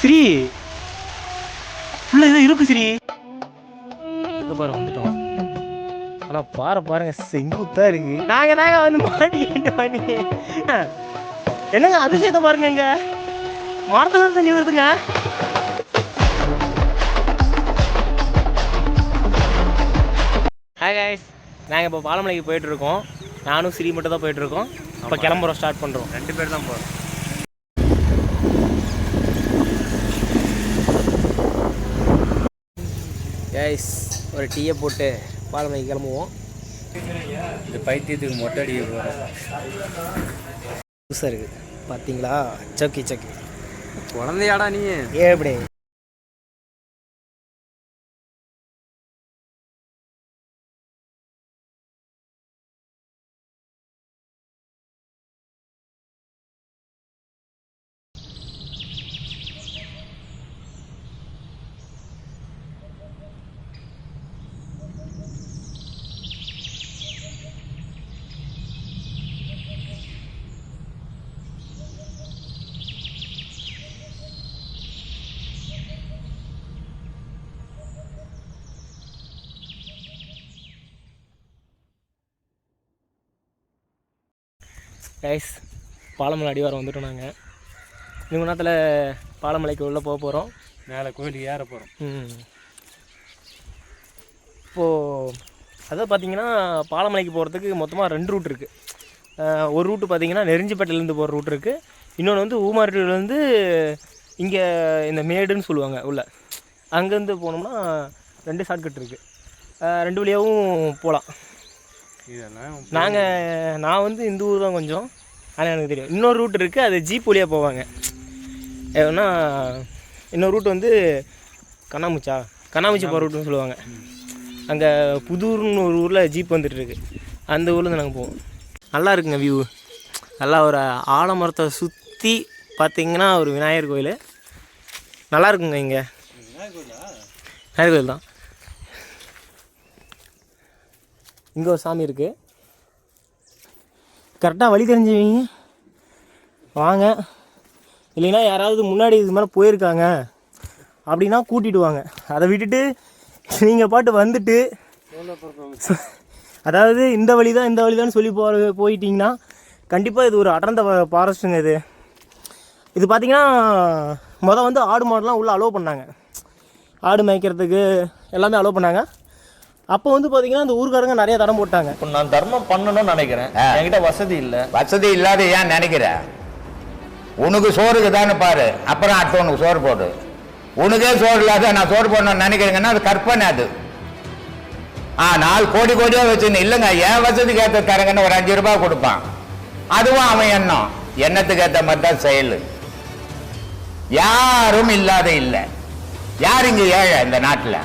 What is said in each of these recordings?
ஸ்ரீ. உள்ள ஏதோ இருக்கு ஸ்ரீ. பாரு வந்துட்டோம். ஆனா பாரு பாருங்க செங்குத்தா இருக்கு. நாங்க தாங்க வந்து மாட்டிக்கிட்டு பண்ணி என்னங்க அதிசயத்தை பாருங்க இங்க. மரத்துல தண்ணி வருதுங்க. Hi guys. நாங்கள் இப்போ பாலமலைக்கு போயிட்டு இருக்கோம். நானும் ஸ்ரீ மட்டும் தான் போயிட்டு இருக்கோம். இப்போ கிளம்புறோம் ஸ்டார்ட் பண்ணுறோம் ரெண்டு பேர் தான் போகிறோம் கைஸ் ஒரு டீயை போட்டு பாலமலைக்கு கிளம்புவோம். இந்த பைத்தியத்துக்கு மொட்டை அடிக்க போகிறோம் புதுசாக இருக்குது பார்த்தீங்களா சக்கி சக்கி குழந்தையாடா நீ. ஏ எப்படி கைஸ் பாலமலை அடிவாரம் வந்துட்டோம் நாங்கள் இன்னும் நேரத்தில் பாலமலைக்கு உள்ளே போக போகிறோம் மேலே கோயிலுக்கு ஏற போகிறோம் இப்போது அதாவது பார்த்தீங்கன்னா பாலமலைக்கு போகிறதுக்கு மொத்தமாக ரெண்டு ரூட் இருக்குது ஒரு ரூட்டு பார்த்தீங்கன்னா நெருஞ்சிப்பேட்டையிலேருந்து போகிற ரூட் இருக்குது இன்னொன்று வந்து ஊமாரிலேருந்து இங்கே இந்த மேடுன்னு சொல்லுவாங்க உள்ள. அங்கேருந்து போனோம்னா ரெண்டு ஷார்ட்கட் இருக்குது ரெண்டு வழியாகவும் போகலாம் இதெல்லாம் நாங்கள் நான் வந்து இந்த ஊர் தான் கொஞ்சம். ஆனால் எனக்கு தெரியும். இன்னொரு ரூட் இருக்குது அது ஜீப் வழியாக போவாங்க. ஏன்னா இன்னொரு ரூட் வந்து கண்ணாமூச்சா? கண்ணாமூச்சி போகிற ரூட்னு சொல்லுவாங்க. அங்கே புதூர்னு ஒரு ஊரில் ஜீப் வந்துட்டு இருக்கு. அந்த ஊர்லேருந்து நாங்கள் போவோம். நல்லா இருக்குங்க வியூ நல்லா ஒரு ஆலமரத்தை சுற்றி பார்த்தீங்கன்னா ஒரு விநாயகர் கோயில். நல்லா இருக்குங்க இங்கே. விநாயகர் கோயில் தான். இங்கே ஒரு சாமி இருக்குது கரெக்டாக வழி தெரிஞ்சவங்க. வாங்க. இல்லைன்னா யாராவது முன்னாடி இது மாதிரி போயிருக்காங்க. அப்படின்னா கூட்டிட்டு வாங்க. அதை விட்டுட்டு நீங்கள் பாட்டு வந்துட்டு அதாவது இந்த வழி தான் இந்த வழி தான் சொல்லி போ போயிட்டிங்கன்னா கண்டிப்பாக இது ஒரு அடர்ந்த ஃபாரஸ்ட்டுங்க இது. இது பார்த்திங்கன்னா மொதல் வந்து ஆடு மாடுலாம் உள்ளே அலோவ் பண்ணாங்க. ஆடு மேய்க்கிறதுக்கு எல்லாமே அலோவ் பண்ணாங்க. அப்போ வந்து பார்த்தீங்கன்னா இந்த ஊர்க்காரங்க நிறைய தடம் போட்டாங்க. இப்போ நான் தர்மம் பண்ணணும்னு நினைக்கிறேன். என்கிட்ட வசதி இல்லை. வசதி இல்லாத ஏன் நினைக்கிற? உனக்கு சோறுக்கு தானே பாரு. அப்புறம் அடுத்தவனுக்கு சோறு போடு. உனக்கே சோறு இல்லாத நான் சோறு போடணும்னு நினைக்கிறேங்கன்னா அது கற்பனை அது. ஆ நாலு கோடி கோடியா வச்சுன்னு இல்லைங்க. என் வசதிக்கு ஏற்ற தரங்கன்னு ஒரு அஞ்சு ரூபாய் கொடுப்பான். அதுவும் அவன் எண்ணம். எண்ணத்துக்கு ஏற்ற மாதிரி தான் செயல். யாரும் இல்லாத இல்லை. யார் இங்க ஏழை இந்த நாட்டில்?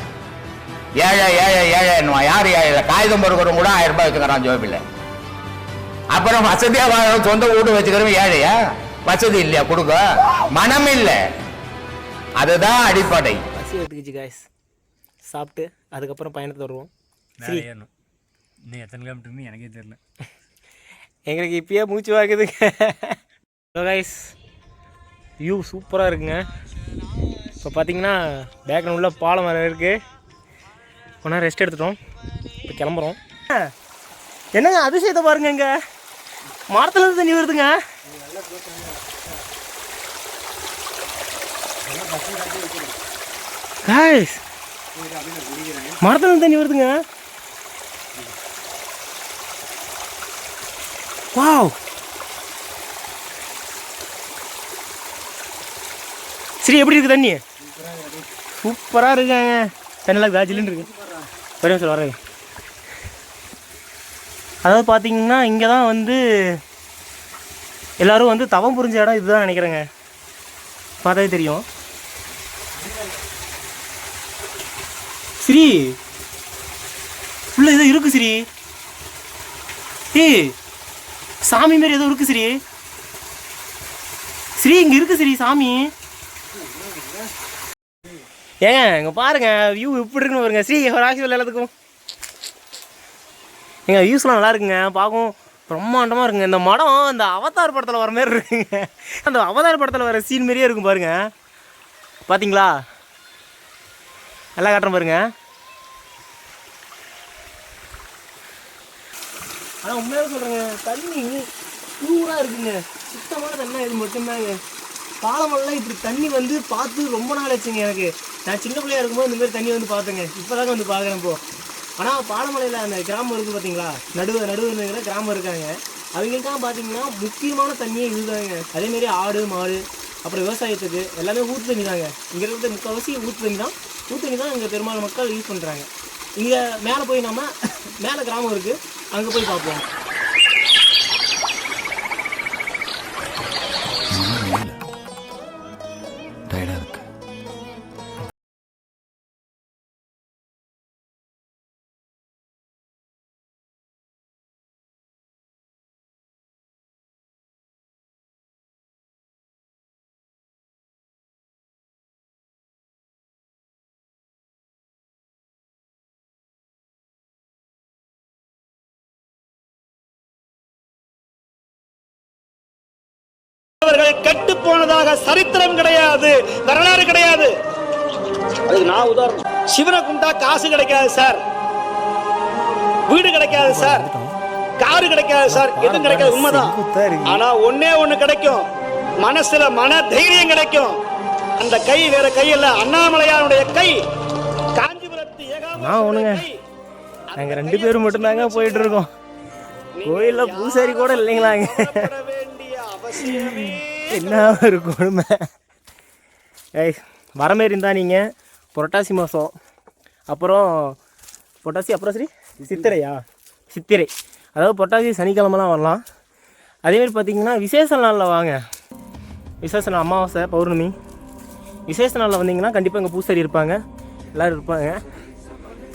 ஏழை ஏழை ஏழை என்னவான். யார் ஏழை? காகிதம் பொறுக்கிறவங்க கூட ஆயிரம் ரூபாய் வச்சுக்கிறான் ஜோபில். அப்புறம் வசதியா வாழ சொந்த வீடு வச்சுக்கிறவன் ஏழையா? வசதி இல்லையா? கொடுக்க. மனம் இல்லை. அதுதான் அடிப்படை. பசி எடுத்துக்கிச்சு காய்ஸ் சாப்பிட்டு அதுக்கப்புறம் பயணத்தை வருவோம் ஏறணும். இன்னும் எத்தனை கிலோமீட்டர்னு எனக்கே தெரியல. எங்களுக்கு இப்பயே மூச்சு வாக்குதுங்க. கைஸ் வியூ சூப்பராக இருக்குங்க. இப்போ பார்த்தீங்கன்னா பேக்கில் உள்ள பாலம் வேறு இருக்குது கொஞ்ச நேரம் ரெஸ்ட் எடுத்துட்டோம். இப்போ கிளம்புறோம். என்னங்க அதிசயத்தை பாருங்க இங்க. மரத்துல இருந்து தண்ணி வருதுங்க. Guys, மரத்துல இருந்து தண்ணி வருதுங்க. வாவ் சரி எப்படி இருக்கு தண்ணி? சூப்பராக இருக்காங்க. தண்ணிலாம் காய்ச்சலுன்னு இருக்கு. ஒரே நிமிஷம் வரேன் அதாவது பார்த்தீங்கன்னா இங்கே தான் வந்து எல்லாரும் வந்து தவம் புரிஞ்ச இடம் இதுதான் நினைக்கிறேங்க. பார்த்தாவே தெரியும். ஸ்ரீ உள்ள ஏதோ இருக்கு ஸ்ரீ. ஏய் சாமி மாரி ஏதோ இருக்கு ஸ்ரீ. ஸ்ரீ இங்கே இருக்கு ஸ்ரீ சாமி. ஏங்க இங்கே பாருங்க வியூ இப்படி இருக்குன்னு பாருங்க. ஸ்ரீ ஒரு ஆக்சி எல்லாத்துக்கும். எங்க வியூஸ்லாம் நல்லா இருக்குங்க பார்க்கும் பிரம்மாண்டமாக இருக்குங்க. இந்த மடம் அந்த அவதார் படத்தில் வர மாதிரி இருக்குங்க. அந்த அவதார் படத்தில் வர சீன் மாதிரியே இருக்கும் பாருங்க. பார்த்தீங்களா நல்லா காட்டுறேன் பாருங்க. ஆனால் உண்மையாக சொல்கிறேங்க தண்ணி பியூராக இருக்குங்க. சுத்தமான தண்ணி இது மட்டும்தாங்க. பாலமெல்லாம் இப்படி தண்ணி வந்து பார்த்து ரொம்ப நாள் ஆச்சுங்க எனக்கு. நான் சின்ன பிள்ளையா இருக்கும்போது இந்த மாதிரி தண்ணி வந்து பார்த்தேங்க. இப்போ வந்து பார்க்குறேன் இப்போ ஆனால் பாலமலையில் அந்த கிராமம் இருக்குது பார்த்தீங்களா? நடுவு நடுவில் கிராமம் இருக்காங்க. அவங்களுக்கெல்லாம் பார்த்தீங்கன்னா முக்கியமான தண்ணியே இதுதாங்க. அதேமாரி ஆடு மாடு அப்புறம் விவசாயத்துக்கு எல்லாமே ஊற்று தண்ணி தாங்க. இங்கே இருக்கிற முக்கால்வாசி ஊற்று தண்ணி தான். ஊற்று தண்ணி தான் இங்கே பெரும்பாலும் மக்கள் யூஸ் பண்ணுறாங்க இங்கே மேலே போய் நம்ம மேலே கிராமம் இருக்குது அங்கே போய் பார்ப்போம். அவர்கள் கெட்டு போனதாக சரித்திரம் கிடையாது வரலாறு கிடையாது. அதுக்கு நான் உதாரணம். சிவனை கும்பிட்டா காசு கிடைக்காது சார். வீடு கிடைக்காது சார். காரு கிடைக்காது சார். எதுவும் கிடைக்காது உண்மைதான். ஆனா ஒண்ணே ஒண்ணு கிடைக்கும். மனசுல மன தைரியம் கிடைக்கும். அந்த கை வேற கை இல்ல அண்ணாமலையாருடைய கை. காஞ்சிபுரத்து நான் ஒண்ணுங்க. கை. நாங்கள் ரெண்டு பேரும் மட்டும்தாங்க போயிட்டு இருக்கோம். கோயிலில் பூசாரி கூட இல்லைங்களாங்க. என்ன ஒரு கொடுமை? ஏய் வர மாரி இருந்தால் நீங்கள் புரட்டாசி மாதம் அப்புறம் புரட்டாசி அப்புறம் சரி சித்திரையா? சித்திரை. அதாவது புரட்டாசி சனிக்கிழமெலாம் வரலாம். அதேமாரி பார்த்தீங்கன்னா விசேஷ நாளில் வாங்க. விசேஷ நாள் அமாவாசை பௌர்ணமி. விசேஷ நாளில் வந்தீங்கன்னா கண்டிப்பாக இங்கே பூசாரி இருப்பாங்க. எல்லோரும் இருப்பாங்க.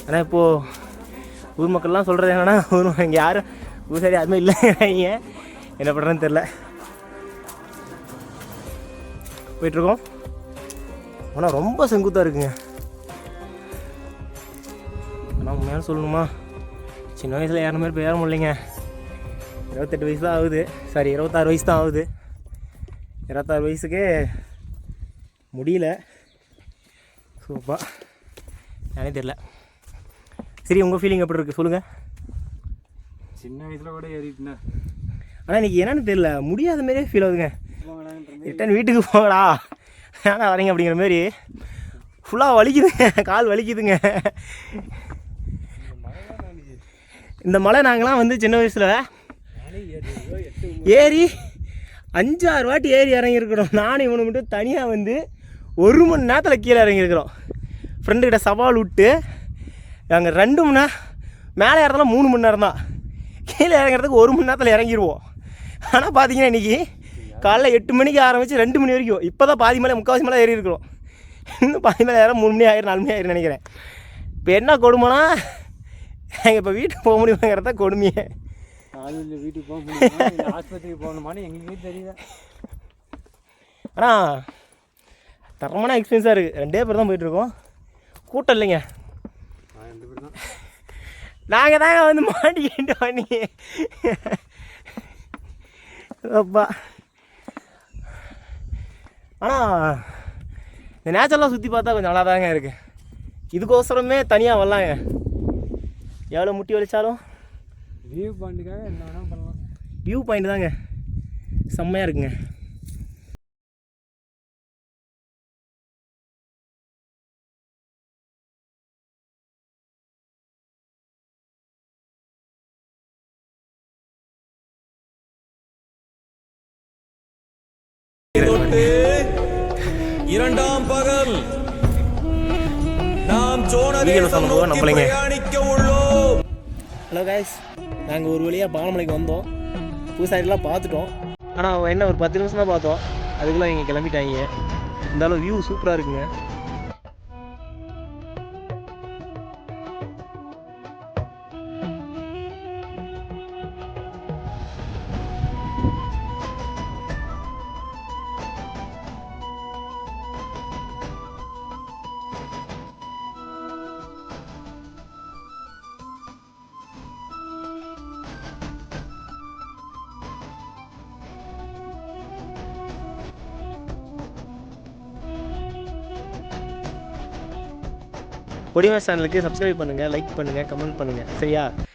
ஆனால் இப்போது ஊர் மக்கள்லாம் சொல்கிறது என்னென்னா ஊர் இங்கே யாரும் பூசாரி யாருமே இல்லைங்க என்ன பண்ணுறேன்னு தெரில போயிட்டுருக்கோம். ஆனால் ரொம்ப செங்குத்தாக இருக்குங்க. ஆனால் உண்மையான சொல்லணுமா? சின்ன வயசில் ஏற மாதிரி இப்போ ஏற முடியலைங்க. இருபத்தெட்டு வயசு தான் ஆகுது. சாரி இருபத்தாறு வயசு தான் ஆகுது. இருபத்தாறு வயசுக்கே முடியல. சூப்பா. எனே தெரில சரி உங்கள் ஃபீலிங் எப்படி இருக்குது சொல்லுங்கள் சின்ன வயசுல கூட ஏறிட்டுனா ஆனால் இன்றைக்கி என்னன்னு தெரியல. முடியாத மாதிரியே ஃபீல் ஆகுதுங்க. ரிட்டன் வீட்டுக்கு போகடா ஏன்னா வரீங்க அப்படிங்கிற மாதிரி ஃபுல்லாக வலிக்குதுங்க. கால் வலிக்குதுங்க. இந்த மலை நாங்களாம் வந்து சின்ன வயசில் ஏறி அஞ்சாறு வாட்டி ஏறி இறங்கியிருக்கிறோம். நானும் இவனு மட்டும் தனியாக வந்து ஒரு மணி நேரத்தில் கீழே இறங்கியிருக்கிறோம். ஃப்ரெண்டுக்கிட்ட சவால் விட்டு நாங்கள் ரெண்டு மணி நேரம் மேலே ஏறதெல்லாம் மூணு மணி நேரம் தான் கீழே இறங்குறதுக்கு ஒரு மணி நேரத்தில் இறங்கிடுவோம் ஆனால் பார்த்தீங்கன்னா இன்றைக்கி காலைல எட்டு மணிக்கு ஆரம்பித்து ரெண்டு மணி வரைக்கும். இப்போ தான் பாதி மேலே முக்கால்வாசி மேலே ஏறி இருக்கிறோம். இன்னும் பாதி மேலே ஏற மூணு மணி ஆயிரம் நாலு மணி ஆயிரம் நினைக்கிறேன். இப்போ என்ன கொடுமைனா எங்கள் இப்போ வீட்டுக்கு போக முடியுமாங்கிறத கொடுமையே. காலையில் வீட்டுக்கு போக முடியுமா? ஆஸ்பத்திரிக்கு போகணுமான்னு எங்களுக்கே தெரியல. ஆனால் தரமான எக்ஸ்பீரியன்ஸாக இருக்குது ரெண்டே பேர் தான் போயிட்டுருக்கோம். கூட்டம் இல்லைங்க. நாங்கள் தாங்க வந்து மாட்டிக்கிட்டு பண்ணி அப்பா. ஆனால் இந்த நேச்சர்லாம் சுற்றி பார்த்தா கொஞ்சம் நல்லா தாங்க இருக்குது இதுக்கோசரமே தனியாக வரலாங்க. எவ்வளோ முட்டி வலிச்சாலும். வியூ பாயிண்ட்டுக்காக என்ன வேணால் பண்ணலாம். வியூ பாயிண்ட் தாங்க. செம்மையாக இருக்குங்க. இரண்டாம் பகல். நாம் சோழ வீடியோவில் சொல்லும் போது நம்மளைங்க பிரயாணிக்க உள்ளோம். ஹலோ கைஸ் நாங்கள் ஒரு வழியாக பாலமலைக்கு வந்தோம். பூசாரிலாம் பார்த்துட்டோம். ஆனால் என்ன ஒரு பத்து நிமிஷம் தான் பார்த்தோம். அதுக்குள்ளே இங்கே கிளம்பிட்டாங்க. இருந்தாலும் வியூ சூப்பராக இருக்குங்க. ஒடிவா சேனலுக்கு சப்ஸ்கிரைப் பண்ணுங்கள் லைக் பண்ணுங்கள் கமெண்ட் பண்ணுங்கள் சரியா?